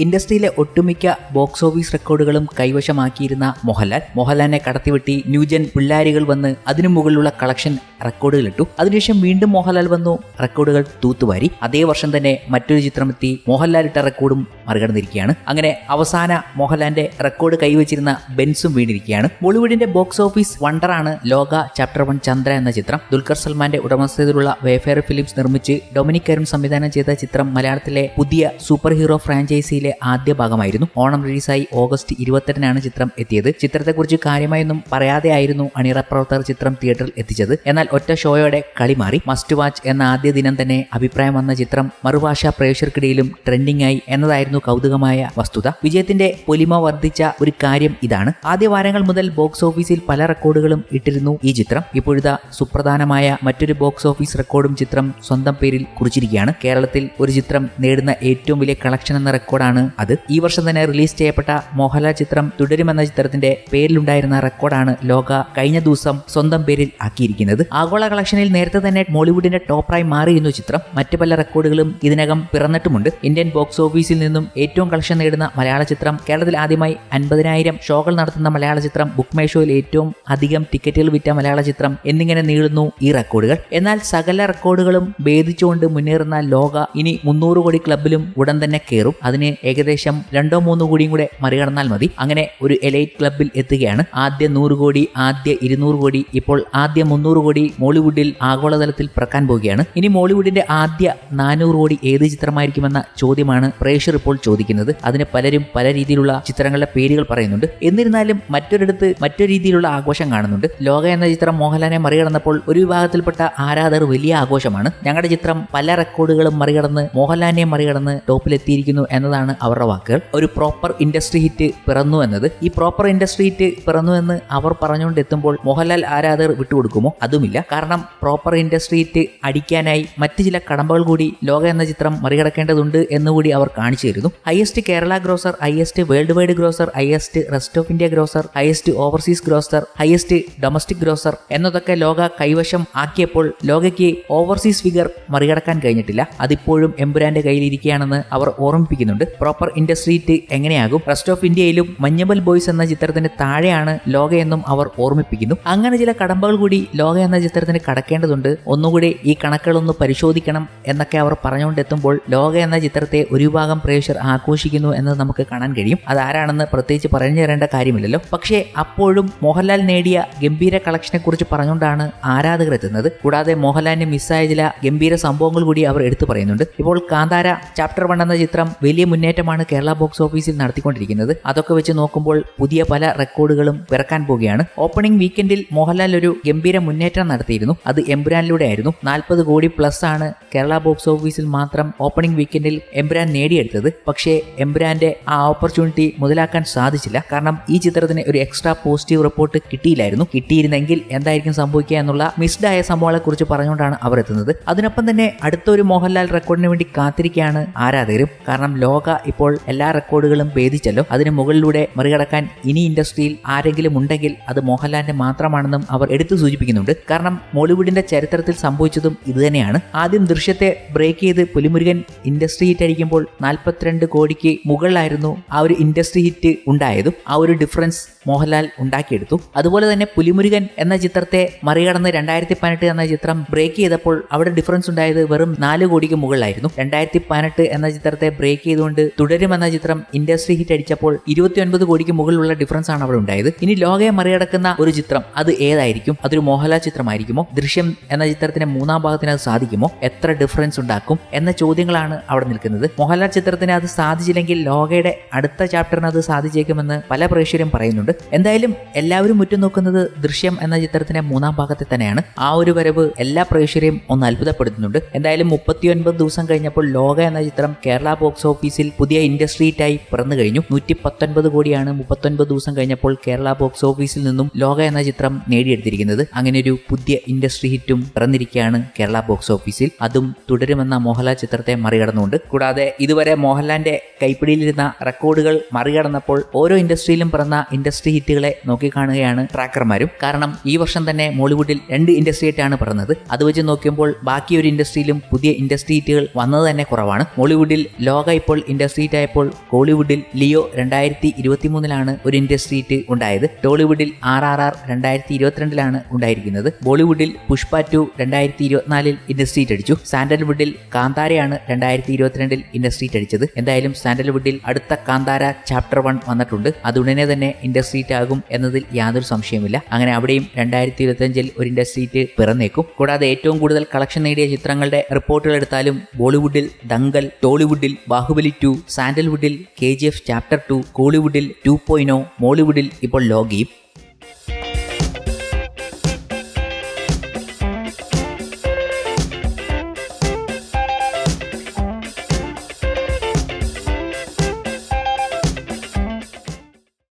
ഇൻഡസ്ട്രിയിലെ ഒട്ടുമിക്ക box office റെക്കോർഡുകളും കൈവശമാക്കിയിരുന്ന മോഹൻലാൽ. മോഹൻലാലിനെ കടത്തിവെട്ടി ന്യൂജൻ പിള്ളാരികൾ വന്ന് അതിനു മുകളിലുള്ള കളക്ഷൻ റെക്കോർഡുകൾ ഇട്ടു അതിനുശേഷം വീണ്ടും മോഹൻലാൽ വന്നു റെക്കോർഡുകൾ തൂത്തുവാരി. അതേ വർഷം തന്നെ മറ്റൊരു ചിത്രമെത്തി മോഹൻലാൽ ഇട്ട റെക്കോർഡും മറികടന്നിരിക്കുകയാണ്. അങ്ങനെ അവസാന മോഹൻലാലിന്റെ റെക്കോർഡ് കൈവച്ചിരുന്ന ബെൻസും വീണിരിക്കുകയാണ്. ബോളിവുഡിന്റെ ബോക്സ് ഓഫീസ് വണ്ടറാണ് ലോക ചാപ്റ്റർ വൺ ചന്ദ്ര എന്ന ചിത്രം. ദുൽഖർ സൽമാന്റെ ഉടമസ്ഥതയിലുള്ള വേഫെയർ ഫിലിംസ് നിർമ്മിച്ച് ഡൊമിനിക് അരുൺ സംവിധാനം ചെയ്ത ചിത്രം മലയാളത്തിലെ പുതിയ സൂപ്പർ ഹീറോ ഫ്രാഞ്ചൈസിയിലെ ആദ്യ ഭാഗമായിരുന്നു. ഓണം റിലീസായി ഓഗസ്റ്റ് ഇരുപത്തെട്ടിനാണ് ചിത്രം എത്തിയത്. ചിത്രത്തെക്കുറിച്ച് കാര്യമായൊന്നും പറയാതെ ആയിരുന്നു അണിയറ പ്രവർത്തകർ ചിത്രം തിയേറ്ററിൽ എത്തിച്ചത്. എന്നാൽ ഒറ്റ ഷോയോടെ കളി മാറി. മസ്റ്റ് വാച്ച് എന്ന ആദ്യ ദിനം തന്നെ അഭിപ്രായം വന്ന ചിത്രം മറുഭാഷ പ്രേക്ഷകർക്കിടയിലും ട്രെൻഡിംഗ് ആയി എന്നതായിരുന്നു കൗതുകമായ വസ്തുത. വിജയത്തിന്റെ പൊലിമ വർദ്ധിച്ച ഒരു കാര്യം ഇതാണ്. ആദ്യ വാരങ്ങൾ മുതൽ ബോക്സ് ഓഫീസിൽ പല റെക്കോർഡുകളും ഇട്ടിരുന്നു ഈ ചിത്രം. ഇപ്പോഴത്തെ സുപ്രധാനമായ മറ്റൊരു ബോക്സ് ഓഫീസ് റെക്കോർഡും ചിത്രം സ്വന്തം പേരിൽ കുറിച്ചിരിക്കുകയാണ്. കേരളത്തിൽ ഒരു ചിത്രം നേടുന്ന ഏറ്റവും വലിയ കളക്ഷൻ എന്ന റെക്കോർഡാണ് അത്. ഈ വർഷം തന്നെ റിലീസ് ചെയ്യപ്പെട്ട മോഹൻലാൽ ചിത്രം തുടരുമെന്ന ചിത്രത്തിന്റെ പേരിലുണ്ടായിരുന്ന റെക്കോർഡാണ് ലോക കഴിഞ്ഞ ദിവസം സ്വന്തം പേരിൽ ആക്കിയിരിക്കുന്നത്. ആഗോള കളക്ഷനിൽ നേരത്തെ തന്നെ മോളിവുഡിന്റെ ടോപ്പറായി മാറിയിരുന്നു ചിത്രം. മറ്റു പല റെക്കോർഡുകളും ഇതിനകം പിറന്നിട്ടുമുണ്ട്. ഇന്ത്യൻ ബോക്സ് ഓഫീസിൽ നിന്നും ഏറ്റവും കളക്ഷൻ നേടുന്ന മലയാള ചിത്രം കേരളത്തിൽ ആദ്യമായി അൻപതിനായിരം ഷോകൾ നടത്തുന്ന മലയാള ചിത്രം ബുക്ക് മൈ ഷോയിൽ ഏറ്റവും അധികം ടിക്കറ്റുകൾ വിറ്റ മലയാള ചിത്രം എന്നിങ്ങനെ നീളുന്നു ഈ റെക്കോർഡുകൾ. എന്നാൽ സകല റെക്കോർഡുകളും ഭേദിച്ചുകൊണ്ട് മുന്നേറുന്ന ലോക ഇനി മുന്നൂറ് കോടി ക്ലബിലും ഉടൻ തന്നെ കയറും. അതിന് ഏകദേശം രണ്ടോ മൂന്നോ കോടിയും കൂടെ മറികടന്നാൽ മതി. അങ്ങനെ ഒരു എലൈറ്റ് ക്ലബിൽ എത്തുകയാണ്. ആദ്യ നൂറ് കോടി ആദ്യ ഇരുന്നൂറ് കോടി ഇപ്പോൾ ആദ്യ മുന്നൂറ് കോടി മോളിവുഡിൽ ആഗോളതലത്തിൽ പിറക്കാൻ പോവുകയാണ്. ഇനി മോളിവുഡിന്റെ ആദ്യ നാനൂറ് കോടി ഏത് ചിത്രമായിരിക്കുമെന്ന ചോദ്യമാണ് പ്രേക്ഷർ ഇപ്പോൾ ചോദിക്കുന്നത്. അതിന് പലരും പല രീതിയിലുള്ള ചിത്രങ്ങളുടെ പേരുകൾ പറയുന്നുണ്ട്. എന്നിരുന്നാലും മറ്റൊരിടത്ത് മറ്റൊരു രീതിയിലുള്ള ആഘോഷം കാണുന്നുണ്ട്. ലോക എന്ന ചിത്രം മോഹൻലാലിനെ മറികടന്നപ്പോൾ ഒരു വിഭാഗത്തിൽപ്പെട്ട ആരാധകർ വലിയ ആഘോഷമാണ്. ഞങ്ങളുടെ ചിത്രം പല റെക്കോർഡുകളും മറികടന്ന് മോഹൻലാലിനെ മറികടന്ന് ടോപ്പിലെത്തിയിരിക്കുന്നു എന്നതാണ് അവരുടെ വാക്കുകൾ. ഒരു പ്രോപ്പർ ഇൻഡസ്ട്രി ഹിറ്റ് പിറന്നു എന്നത്. ഈ പ്രോപ്പർ ഇൻഡസ്ട്രി ഹിറ്റ് പിറന്നു എന്ന് അവർ പറഞ്ഞുകൊണ്ട് എത്തുമ്പോൾ മോഹൻലാൽ ആരാധകർ വിട്ടുകൊടുക്കുമോ? അതുമില്ല. കാരണം പ്രോപ്പർ ഇൻഡസ്ട്രി ഹിറ്റ് അടിക്കാനായി മറ്റ് ചില കടമ്പകൾ കൂടി ലോക എന്ന ചിത്രം മറികടക്കേണ്ടതുണ്ട് എന്നുകൂടി അവർ കാണിച്ചു തരുന്നു. Highest Kerala grosser highest worldwide grosser highest rest of India grosser highest overseas grosser highest domestic grosser എന്നതൊക്കെ ലോക കൈവശം ആക്കിയപ്പോൾ ലോകയ്ക്ക് ഓവർസീസ് ഫിഗർ മറികടക്കാൻ കഴിഞ്ഞിട്ടില്ല. അതിപ്പോഴും എമ്പുരാന്റെ കയ്യിലിരിക്കുകയാണെന്ന് അവർ ഓർമ്മിപ്പിക്കുന്നുണ്ട്. പ്രോപ്പർ ഇൻഡസ്ട്രി ഹിറ്റ് എങ്ങനെയാകും? റെസ്റ്റ് ഓഫ് ഇന്ത്യയിലും മഞ്ഞബൽ ബോയ്സ് എന്ന ചിത്രത്തിന് താഴെയാണ് ലോക എന്നും അവർ ഓർമ്മിപ്പിക്കുന്നു. അങ്ങനെ ചില കടമ്പകൾ കൂടി ലോക എന്ന ചിത്രത്തിന് കടക്കേണ്ടതുണ്ട്. ഒന്നുകൂടി ഈ കണക്കുകളൊന്ന് പരിശോധിക്കണം എന്നൊക്കെ അവർ പറഞ്ഞുകൊണ്ടെത്തുമ്പോൾ ലോക എന്ന ചിത്രത്തെ ഒരു വിഭാഗം പ്രേക്ഷകർ ആഘോഷിക്കുന്നു എന്നത് നമുക്ക് കാണാൻ കഴിയും. അതാരാണെന്ന് പ്രത്യേകിച്ച് പറഞ്ഞു തരേണ്ട കാര്യമില്ലല്ലോ. പക്ഷേ അപ്പോഴും മോഹൻലാൽ നേടിയ ഗംഭീര കളക്ഷനെ കുറിച്ച് പറഞ്ഞുകൊണ്ടാണ് ആരാധകർ എത്തുന്നത്. കൂടാതെ മോഹൻലാലിന് മിസ്സായ ചില ഗംഭീര സംഭവങ്ങൾ കൂടി അവർ എടുത്തു പറയുന്നുണ്ട്. ഇപ്പോൾ കാന്താര ചാപ്റ്റർ വൺ എന്ന ചിത്രം വലിയ മുന്നേറ്റമാണ് കേരള ബോക്സ് ഓഫീസിൽ നടത്തിക്കൊണ്ടിരിക്കുന്നത്. അതൊക്കെ വെച്ച് നോക്കുമ്പോൾ പുതിയ പല റെക്കോർഡുകളും പിറക്കാൻ പോവുകയാണ്. ഓപ്പണിംഗ് വീക്കെൻഡിൽ മോഹൻലാൽ ഒരു ഗംഭീര മുന്നേറ്റം നടത്തിയിരുന്നു. അത് എംബുരാനിലൂടെ ആയിരുന്നു നാൽപ്പത് കോടി പ്ലസ് ആണ് കേരള ബോക്സ് ഓഫീസിൽ മാത്രം ഓപ്പണിംഗ് വീക്കെൻഡിൽ എംബുരാൻ നേടിയെടുത്തത്. പക്ഷേ എംബുരാന്റെ ആ ഓപ്പർച്യൂണിറ്റി മുതലാക്കാൻ സാധിച്ചില്ല. കാരണം ഈ ചിത്രത്തിന് ഒരു എക്സ്ട്രാ പോസിറ്റീവ് റിപ്പോർട്ട് കിട്ടിയില്ലായിരുന്നു. കിട്ടിയിരുന്നെങ്കിൽ എന്തായിരിക്കും സംഭവിക്കുക എന്നുള്ള മിസ്ഡ് ആയ സംഭവങ്ങളെ കുറിച്ച് പറഞ്ഞുകൊണ്ടാണ് അവർ എത്തുന്നത് അതിനൊപ്പം തന്നെ അടുത്തൊരു മോഹൻലാൽ റെക്കോർഡിന് വേണ്ടി കാത്തിരിക്കുകയാണ് ആരാധകരും. കാരണം ലോക ഇപ്പോൾ എല്ലാ റെക്കോർഡുകളും ഭേദിച്ചല്ലോ. അതിന് മുകളിലൂടെ മറികടക്കാൻ ഇനി ഇൻഡസ്ട്രിയിൽ ആരെങ്കിലും ഉണ്ടെങ്കിൽ അത് മോഹൻലാലിന്റെ മാത്രമാണെന്നും അവർ എടുത്തു സൂചിപ്പിക്കുന്നുണ്ട്. കാരണം മോളിവുഡിന്റെ ചരിത്രത്തിൽ സംഭവിച്ചതും ഇതുതന്നെയാണ്. ആദ്യം ദൃശ്യത്തെ ബ്രേക്ക് ചെയ്ത് പുലിമുരുകൻ ഇൻഡസ്ട്രി ഹിറ്റ് അടിക്കുമ്പോൾ നാൽപ്പത്തിരണ്ട് കോടിക്ക് മുകളിലായിരുന്നു ആ ഒരു ഇൻഡസ്ട്രി ഹിറ്റ് ഉണ്ടായതും. ആ ഒരു ഡിഫറൻസ് മോഹൻലാൽ ഉണ്ടാക്കിയെടുത്തു. അതുപോലെ തന്നെ പുലിമുരുകൻ എന്ന ചിത്രത്തെ മറികടന്ന് രണ്ടായിരത്തി പതിനെട്ട് എന്ന ചിത്രം ബ്രേക്ക് ചെയ്തപ്പോൾ അവിടെ ഡിഫറൻസ് ഉണ്ടായത് വെറും നാല് കോടിക്ക് മുകളിലായിരുന്നു. രണ്ടായിരത്തി പതിനെട്ട് എന്ന ചിത്രത്തെ ബ്രേക്ക് ചെയ്തുകൊണ്ട് തുടരും എന്ന ചിത്രം ഇൻഡസ്ട്രി ഹിറ്റ് അടിച്ചപ്പോൾ ഇരുപത്തിയൊൻപത് കോടിക്ക് മുകളിലുള്ള ഡിഫറൻസ് ആണ് അവിടെ ഉണ്ടായത്. ഇനി ലോകയെ മറികടക്കുന്ന ഒരു ചിത്രം അത് ഏതായിരിക്കും? അതൊരു മോഹൻലാൽ ചിത്രമായിരിക്കുമോ? ദൃശ്യം എന്ന ചിത്രത്തിന്റെ മൂന്നാം ഭാഗത്തിന് അത് സാധിക്കുമോ? എത്ര ഡിഫറൻസ് ഉണ്ടാക്കും? എന്ന ചോദ്യങ്ങളാണ് അവിടെ നിൽക്കുന്നത്. മോഹൻലാൽ ചിത്രത്തിന് അത് സാധിച്ചില്ലെങ്കിൽ ലോകയുടെ അടുത്ത ചാപ്റ്ററിന് അത് സാധിച്ചേക്കുമെന്ന് പല പ്രേക്ഷകരും പറയുന്നുണ്ട്. എന്തായാലും എല്ലാവരും ഉറ്റുനോക്കുന്നത് ദൃശ്യം എന്ന ചിത്രത്തിന്റെ മൂന്നാം ഭാഗത്തെ തന്നെയാണ്. ആ ഒരു വരവ് എല്ലാ പ്രേക്ഷകരെയും ഒന്ന് അത്ഭുതപ്പെടുത്തുന്നുണ്ട്. എന്തായാലും മുപ്പത്തിയൊൻപത് ദിവസം കഴിഞ്ഞപ്പോൾ ലോക എന്ന ചിത്രം കേരള ബോക്സ് ഓഫീസിൽ പുതിയ ഇൻഡസ്ട്രി ഇൻഡസ്ട്രീറ്റായി പിറന്നു കഴിഞ്ഞു. നൂറ്റി പത്തൊൻപത് കോടിയാണ് മുപ്പത്തൊൻപത് ദിവസം കഴിഞ്ഞപ്പോൾ കേരള ബോക്സ് ഓഫീസിൽ നിന്നും ലോക എന്ന ചിത്രം നേടിയെടുത്തിരിക്കുന്നത്. അങ്ങനെ ഒരു പുതിയ ഇൻഡസ്ട്രി ഹിറ്റും പിറന്നിരിക്കുകയാണ് കേരള ബോക്സ് ഓഫീസിൽ. അതും തുടരുമെന്ന മോഹൻലാൽ ചിത്രത്തെ മറികടന്നുകൊണ്ട്. കൂടാതെ ഇതുവരെ മോഹൻലാലിന്റെ കൈപ്പിടിയിലിരുന്ന റെക്കോർഡുകൾ മറികടന്നപ്പോൾ ഓരോ ഇൻഡസ്ട്രിയിലും പിറന്ന ഇൻഡസ്ട്രി ഇൻഡസ്ട്രി ഹിറ്റുകളെ നോക്കിക്കാണുകയാണ് ട്രാക്കർമാരും. കാരണം ഈ വർഷം തന്നെ മോളിവുഡിൽ രണ്ട് ഇൻഡസ്ട്രി ഹിറ്റാണ് പറഞ്ഞത് അത് വെച്ച് നോക്കുമ്പോൾ ബാക്കി ഒരു ഇൻഡസ്ട്രിയിലും പുതിയ ഇൻഡസ്ട്രി ഹിറ്റുകൾ വന്നത് തന്നെ കുറവാണ്. മോളിവുഡിൽ ലോക ഇപ്പോൾ ഇൻഡസ്ട്രി ഹിറ്റ് ആയപ്പോൾ കോളിവുഡിൽ ലിയോ രണ്ടായിരത്തി ഇരുപത്തി മൂന്നിലാണ് ഒരു ഇൻഡസ്ട്രി ഹിറ്റ് ഉണ്ടായത്. ടോളിവുഡിൽ ആർ ആർ ആർ രണ്ടായിരത്തി ഇരുപത്തിരണ്ടിലാണ് ഉണ്ടായിരിക്കുന്നത്. ബോളിവുഡിൽ പുഷ്പ ടു രണ്ടായിരത്തി ഇരുപത്തിനാലിൽ ഇൻഡസ്ട്രി ഹിറ്റ് അടിച്ചു. സാൻഡൽവുഡിൽ കാന്താരയാണ് രണ്ടായിരത്തി ഇരുപത്തിരണ്ടിൽ ഇൻഡസ്ട്രി ഹിറ്റ് അടിച്ചത്. എന്തായാലും സാൻഡൽവുഡിൽ അടുത്ത കാന്താര ചാപ്റ്റർ വൺ വന്നിട്ടുണ്ട്. അതുടനെ തന്നെ ഇൻഡസ്ട്രി ഹിറ്റ് ആകും എന്നതിൽ യാതൊരു സംശയമില്ല അങ്ങനെ അവിടെയും രണ്ടായിരത്തി ഇരുപത്തിയഞ്ചിൽ ഒരു ഇൻഡസ്ട്രി ഹിറ്റ് പിറന്നേക്കും. കൂടാതെ ഏറ്റവും കൂടുതൽ കളക്ഷൻ നേടിയ ചിത്രങ്ങളുടെ റിപ്പോർട്ടുകൾ എടുത്താലും ബോളിവുഡിൽ ദങ്കൽ ടോളിവുഡിൽ Baahubali two സാൻഡൽവുഡിൽ K G F chapter two കോളിവുഡിൽ two പോയിനോ മോളിവുഡിൽ ഇപ്പോൾ ലോഗിയും